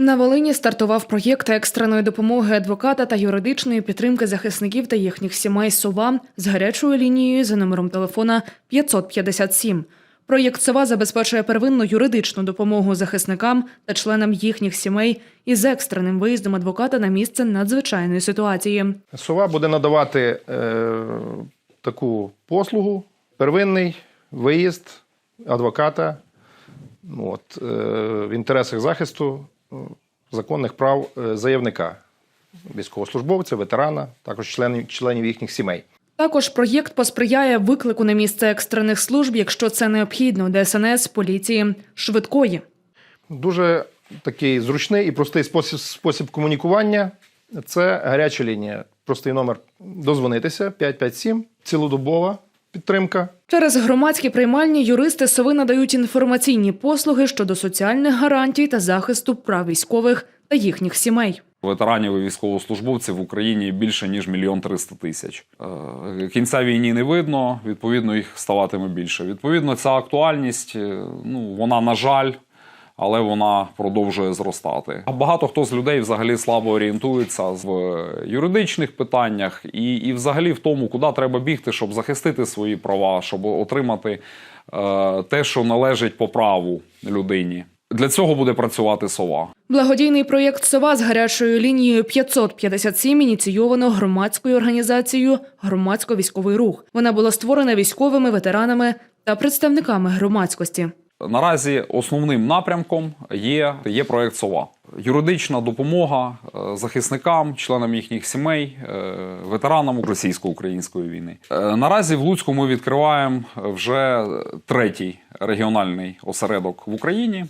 На Волині стартував проєкт екстреної допомоги адвоката та юридичної підтримки захисників та їхніх сімей «Сова» з гарячою лінією за номером телефона 557. Проєкт «Сова» забезпечує первинну юридичну допомогу захисникам та членам їхніх сімей із екстреним виїздом адвоката на місце надзвичайної ситуації. Сова буде надавати е, таку послугу: первинний виїзд адвоката ну, от, е, в інтересах захисту законних прав е, заявника, військовослужбовця, ветерана, також членів, членів їхніх сімей. Також проєкт посприяє виклику на місце екстрених служб, якщо це необхідно, ДСНС, поліції, швидкої. Дуже такий зручний і простий спосіб, спосіб комунікування це гаряча лінія. Простий номер дозвонитися 557, цілодобова підтримка. Через громадські приймальні юристи сови надають інформаційні послуги щодо соціальних гарантій та захисту прав військових та їхніх сімей. Ветеранів і військовослужбовців в Україні більше ніж мільйон триста тисяч. Е, Кінця війні не видно, відповідно, їх ставатиме більше. Відповідно, ця актуальність, е, ну вона на жаль. Але вона продовжує зростати. А багато хто з людей взагалі слабо орієнтується в юридичних питаннях і, і взагалі в тому, куди треба бігти, щоб захистити свої права, щоб отримати е, те, що належить по праву людині. Для цього буде працювати сова. Благодійний проєкт «Сова» з гарячою лінією 557 ініційовано громадською організацією «Громадсько-військовий рух». Вона була створена військовими, ветеранами та представниками громадськості. Наразі основним напрямком є, є проект Сова. Юридична допомога е, захисникам, членам їхніх сімей, е, ветеранам російсько-української війни. Е, Наразі в Луцьку ми відкриваємо вже третій регіональний осередок в Україні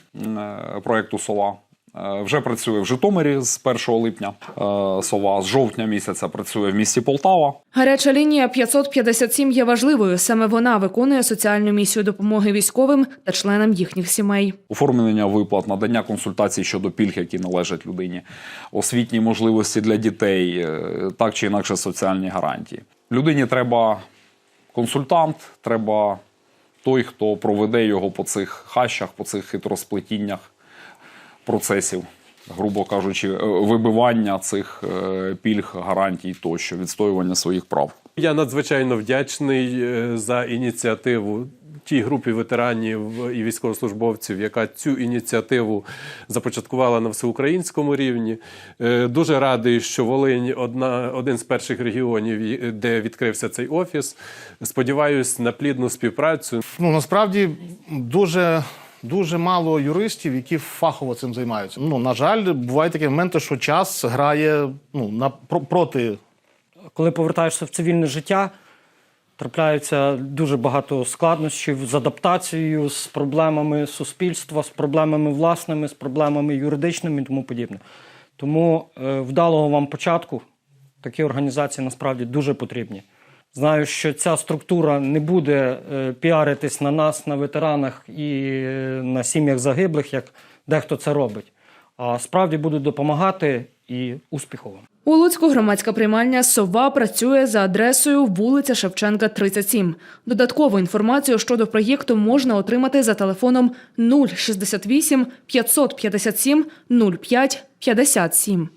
проекту Сова. Е, Вже працює в Житомирі з 1 липня. е, Сова з жовтня місяця працює в місті Полтава. Гаряча лінія 557 є важливою. Саме вона виконує соціальну місію допомоги військовим та членам їхніх сімей. оформлення виплат, надання консультацій щодо пільг, які належать людині, освітні можливості для дітей, е, так чи інакше соціальні гарантії. Людині треба консультант, треба той, хто проведе його по цих хащах, по цих хитросплетіннях процесів, грубо кажучи, е, вибивання цих е, пільг, гарантій тощо, відстоювання своїх прав. Я надзвичайно вдячний е, за ініціативу тій групі ветеранів і військовослужбовців, яка цю ініціативу започаткувала на всеукраїнському рівні. Дуже радий, що Волинь одна, один з перших регіонів, і- де відкрився цей офіс. Сподіваюсь на плідну співпрацю. Ну насправді дуже. Дуже мало юристів, які фахово цим займаються. Ну на жаль, бувають такі моменти, що час грає ну на про- проти коли повертаєшся в цивільне життя, трапляється дуже багато складнощів з адаптацією, з проблемами суспільства, з проблемами власними, з проблемами юридичними і тому подібне. Тому е, вдалого вам початку такі організації насправді дуже потрібні. Знаю, що ця структура не буде е, піаритись на нас, на ветеранах і е, на сім'ях загиблих, як дехто це робить, а справді будуть допомагати і успіху вам. У Луцьку громадська приймальня «Сова» працює за адресою вулиця Шевченка, 37. Додаткову інформацію щодо проєкту можна отримати за телефоном 068 557 05 57.